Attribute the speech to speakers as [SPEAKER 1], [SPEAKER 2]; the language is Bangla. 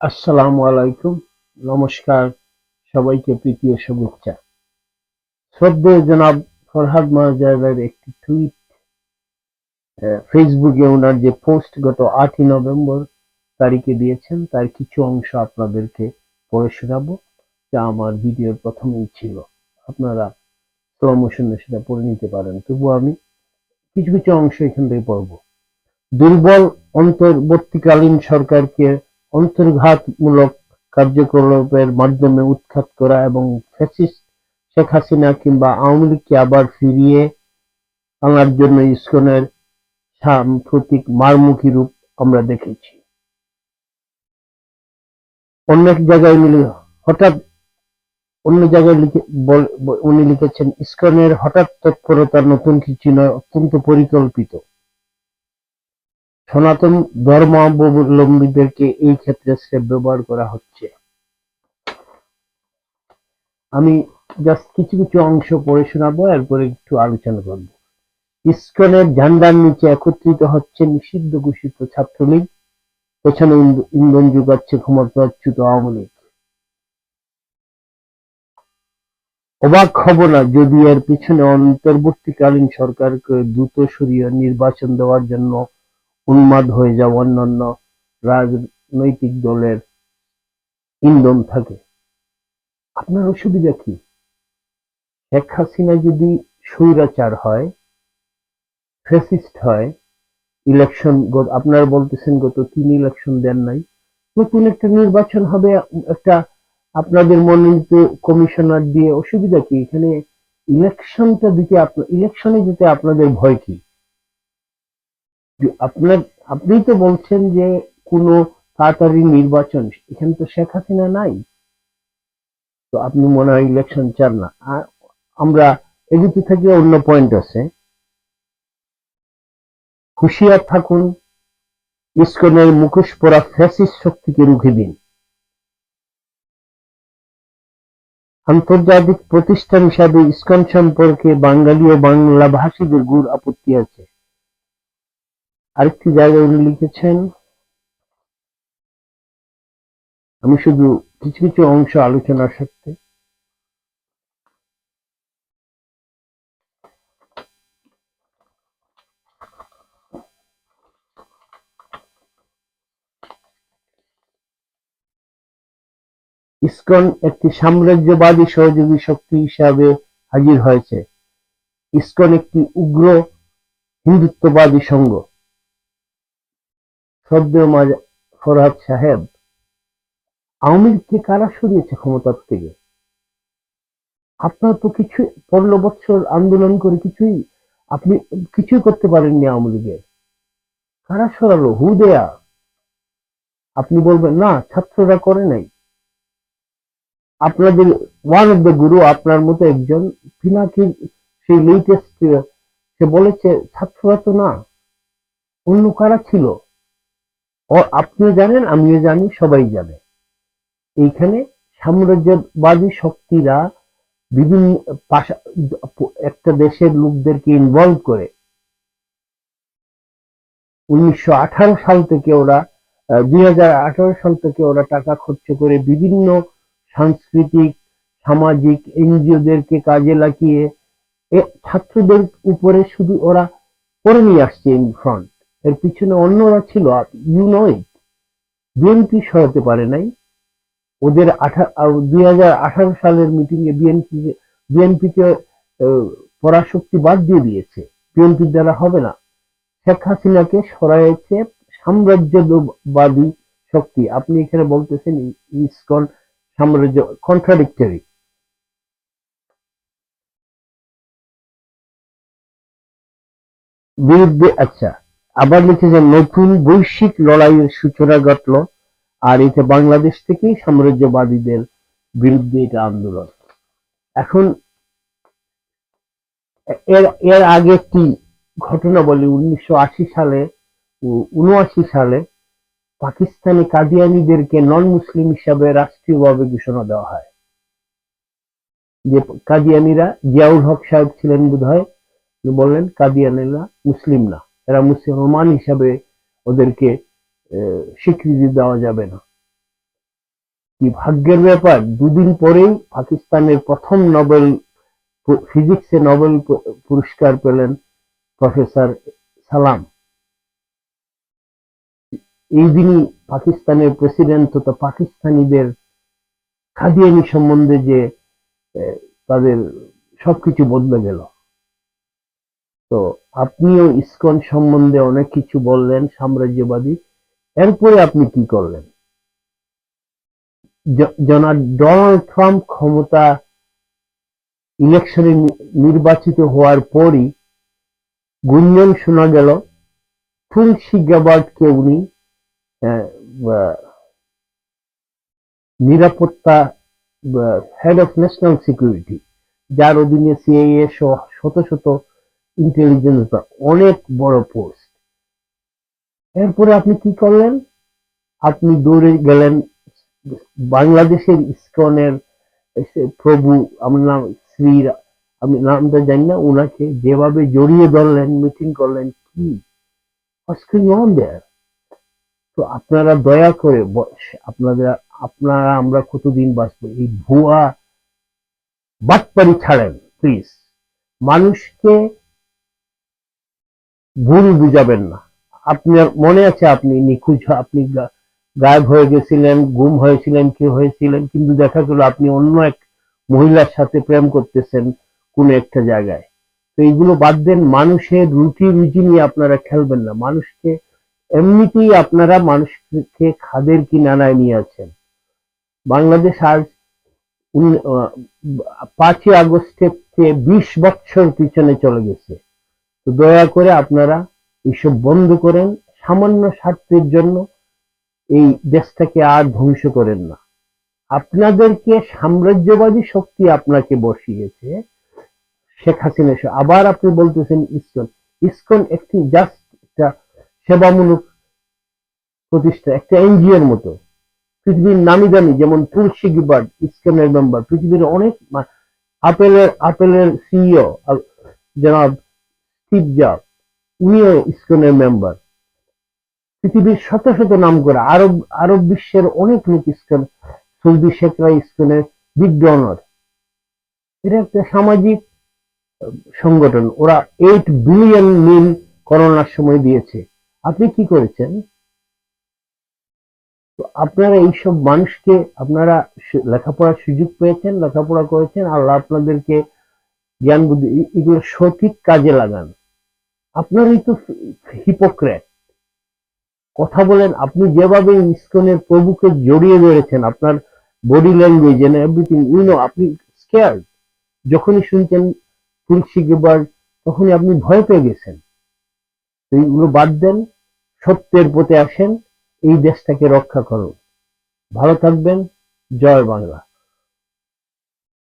[SPEAKER 1] আসসালামু আলাইকুম। নমস্কার। সবাইকে প্রীতীয় শুভেচ্ছা। শ্রদ্ধেয় জনাব ফরহাদ মাজারের একটি টুইট ফেসবুকে ওনার যে পোস্ট গত আটই নভেম্বর তারিখে দিয়েছেন, তার কিছু অংশ আপনাদেরকে পড়ে শোনাবো, যা আমার ভিডিওর প্রথমেই ছিল। আপনারা স্লো মোশনে সেটা পড়ে নিতে পারেন। তবু আমি কিছু কিছু অংশ এখান থেকে পড়ব। দুর্বল অন্তর্বর্তীকালীন সরকারকে অন্তর্ঘাতমূলক কার্যকলাপের মাধ্যমে উৎখাত করা এবং ফ্যাসিস্ট শেখ হাসিনা কিংবা আওয়ামী লীগকে আবার ফিরিয়ে আনার জন্য ইসকনের সাম্প্রতিক মারমুখী রূপ আমরা দেখেছি। অন্য এক জায়গায় মিলে হঠাৎ অন্য জায়গায় লিখে উনি লিখেছেন, ইসকনের হঠাৎ তৎপরতা নতুন কিছু নয়, অত্যন্ত পরিকল্পিত। সনাতন ধর্মাবলম্বীদেরকে এই ক্ষেত্রে স্রেফ ব্যবহার করা হচ্ছে। আমি জাস্ট কিছু কিছু অংশ পড়ে শোনাবো, এরপরে একটু আলোচনা করব। ইসকনের ঝান্ডার নিচে একত্রিত হচ্ছে নিষিদ্ধ ঘোষিত ছাত্রলীগ, পেছনে ইন্ধ- ইন্ধন যোগাচ্ছে ক্ষমতাচ্যুত আওয়ামী লীগ। অবাক হব না যদি এর পিছনে অন্তর্বর্তীকালীন সরকারকে দ্রুত সরিয়ে নির্বাচন দেওয়ার জন্য উন্মাদ হয়ে যাওয়া অন্যান্য রাজনৈতিক দলের ইন্ধন থাকে। আপনার অসুবিধা কি? শেখ হাসিনা যদি স্বৈরাচার হয়, ফ্যাসিস্ট হয় ইলেকশন আপনারা বলতেছেন গত তিন ইলেকশন দেন নাই, নতুন একটা নির্বাচন হবে, একটা আপনাদের মনোনীত কমিশনার দিয়ে অসুবিধা কি? এখানে ইলেকশনটা দিতে আপনার ইলেকশনে যেতে আপনাদের ভয় কি? আপনার, আপনি তো বলছেন যে কোনো তাড়াতাড়ি নির্বাচন, এখানে তো শেখ হাসিনা নাই। তো আপনি মনে হয় ইলেকশন চান না। আমরা এদিকে থেকে অন্য পয়েন্ট আছে। হুঁশিয়ার থাকুন, ইসকনের মুখোশ পরা ফ্যাসিস্ট শক্তিকে রুখে দিন। আন্তর্জাতিক প্রতিষ্ঠান হিসাবে ইসকন সম্পর্কে বাঙালি ও বাংলা ভাষীদের গুড় আপত্তি আছে। আরেকটি জায়গায় উনি লিখেছেন, আমি শুধু কিছু কিছু অংশ আলোচনার সাথে ইসকন একটি সাম্রাজ্যবাদী সহযোগী শক্তি হিসাবে হাজির হয়েছে। ইসকন একটি উগ্র হিন্দুত্ববাদী সংঘ। মাজা- ফরহাদ সাহেব, আওয়ামী লীগকে কারা সরিয়েছে ক্ষমতার থেকে? আপনার তো কিছু, পনেরো বছর আন্দোলন করে কিছুই, আপনি কিছুই করতে পারেননি আওয়ামী লীগের। কারা সরালো? হু দেয়া আপনি বলবেন, না, ছাত্ররা করে নাই। আপনাদের ওয়ান অফ দ্য গুরু আপনার মতো একজন পিনাকি সেই লেটেস্ট সে বলেছে, ছাত্ররা তো না, অন্য কারা ছিল? ও আপনিও জানেন, আমিও জানি, সবাই জানে। এইখানে সাম্রাজ্যবাদী শক্তিরা বিভিন্ন একটা দেশের লোকদেরকে ইনভলভ করে। উনিশশো আঠারো সাল থেকে ওরা দুই হাজার আঠারো সাল থেকে ওরা টাকা খরচ করে বিভিন্ন সাংস্কৃতিক, সামাজিক, এনজিওদেরকে কাজে লাগিয়ে ছাত্রদের উপরে শুধু ওরা করে নিয়ে আসছে ইন ফ্রন্ট এর পিছনে অন্যরা ছিল ইউ নো ইট বিএনপি সরাতে পারে নাই। ওদের দুই হাজার আঠারো সালের মিটিং এ বিএনপি বিএনপিকে পরাশক্তি বাদ দিয়ে দিয়েছে। বিএনপির দ্বারা হবে না। শেখ হাসিনাকে সরাইছে সাম্রাজ্যবাদী শক্তি। আপনি এখানে বলতেছেন ইসকন সাম্রাজ্য কন্ট্রাডিক্টরি বিরুদ্ধে আচ্ছা। আবার লিখেছেন নতুন বৈশ্বিক লড়াইয়ের সূচনা ঘটল, আর এতে বাংলাদেশ থেকেই সাম্রাজ্যবাদীদের বিরুদ্ধে এটা আন্দোলন। এখন এর এর আগে একটি ঘটনা বলি, উনিশশো আশি সালে উনআশি সালে পাকিস্তানি কাদিয়ানিদেরকে নন মুসলিম হিসাবে রাষ্ট্রীয়ভাবে ঘোষণা দেওয়া হয়। যে কাদিয়ানিরা জিয়াউল হক সাহেব ছিলেন বোধ হয় বললেন কাদিয়ানিরা মুসলিম না। এরা মুসলমান হিসাবে ওদেরকে স্বীকৃতি দেওয়া যাবে না। কি ভাগ্যের ব্যাপার? দুদিন পরেই পাকিস্তানের প্রথম নোবেল ফিজিক্সে নোবেল পুরস্কার পেলেন প্রফেসর সালাম। এই দিনই পাকিস্তানের প্রেসিডেন্ট তথা পাকিস্তানিদের খাদিয়ানি সম্বন্ধে যে তাদের সবকিছু বদলে গেল। তো আপনিও ইসকন সম্বন্ধে অনেক কিছু বললেন, সাম্রাজ্যবাদী। এরপরে আপনি কি করলেন? ডোনাল্ড ট্রাম্প ক্ষমতা ইলেকশনে নির্বাচিত হওয়ার পরই গুঞ্জন শোনা গেল, তুলসী গ্যাবার্ডকে উনি নিরাপত্তা হেড অফ ন্যাশনাল সিকিউরিটি যার অধীনে সিআইএ শত শত ইন্টেলিজেন্স অনেক বড় পোস্ট এরপরে আপনি কি করলেন? আপনি দৌড়ে গেলেন বাংলাদেশের ইসকনের প্রভু, আমার নাম শ্রী আমি নামটা জানি না ওনাকে যেভাবে জড়িয়ে ধরলেন মিটিং করলেন, কি? তো আপনারা দয়া করে ব- আপনাদের আপনারা, আমরা কতদিন বাঁচবো? এই ভুয়া বাটপারি ছাড়েন প্লিজ মানুষকে ভুল বুঝাবেন না। আপনার মনে আছে আপনি নিখোঁজ, আপনি গায়েব হয়ে গেছিলেন, গুম হয়েছিলেন, কি হয়েছিলেন, কিন্তু দেখা গেল আপনি অন্য এক মহিলার সাথে প্রেম করতেছেন কোন একটা জায়গায়। তো এইগুলো বাদ দেন, মানুষের রুটি রুচি নিয়ে আপনারা খেলবেন না। মানুষকে এমনিতেই আপনারা মানুষকে খাদের কিনারায় নিয়ে আছেন। বাংলাদেশ আজ পাঁচই আগস্টের চেয়ে বিশ বছর পিছনে চলে গেছে। তো দয়া করে আপনারা এইসব বন্ধ করেন, সামান্য স্বার্থের জন্য এই দেশটাকে আর ধ্বংস করেন না। আপনাদেরকে সাম্রাজ্যবাদী শক্তি আপনাকে বসিয়েছে শেখ হাসিনা। আবার আপনি বলতেছেন ইসকন। ইসকন একটি জাস্ট একটা সেবামূলক প্রতিষ্ঠা, একটা এনজিওর মতো। পৃথিবীর নামি দামি, যেমন তুলসী গিবার্ড ইসকনের মেম্বার, পৃথিবীর অনেক আপেলের আপেলের সিইও জনাব স্টিভ জব উনিও ইসকনের মেম্বার পৃথিবীর শত শত নাম করা আরব আরব বিশ্বের অনেক লোক ইসকন সৌদি শেখরা ইসকনের বিগ ডনার এটা একটা সামাজিক, সংগঠন। ওরা এইট বিলিয়ন মিল করোনার সময় দিয়েছে। আপনি কি করেছেন? তো আপনারা এইসব মানুষকে, আপনারা লেখাপড়ার সুযোগ পেয়েছেন, লেখাপড়া করেছেন, আল্লাহ আপনাদেরকে জ্ঞান বুদ্ধি এগুলো সঠিক কাজে লাগান। আপনারই তো হিপোক্রেট কথা বলেন, আপনি যেভাবে ইসকনের প্রভুকে জড়িয়ে ধরেছেন, আপনার body language and everything you know আপনি স্কেয়ার যখনই শুনছেন তুলসী গেবার, তখনই আপনি ভয় পেয়ে গেছেন। তো এইগুলো বাদ দেন, সত্যের পথে আসেন, এই দেশটাকে রক্ষা করুন। ভালো থাকবেন, জয় বাংলা।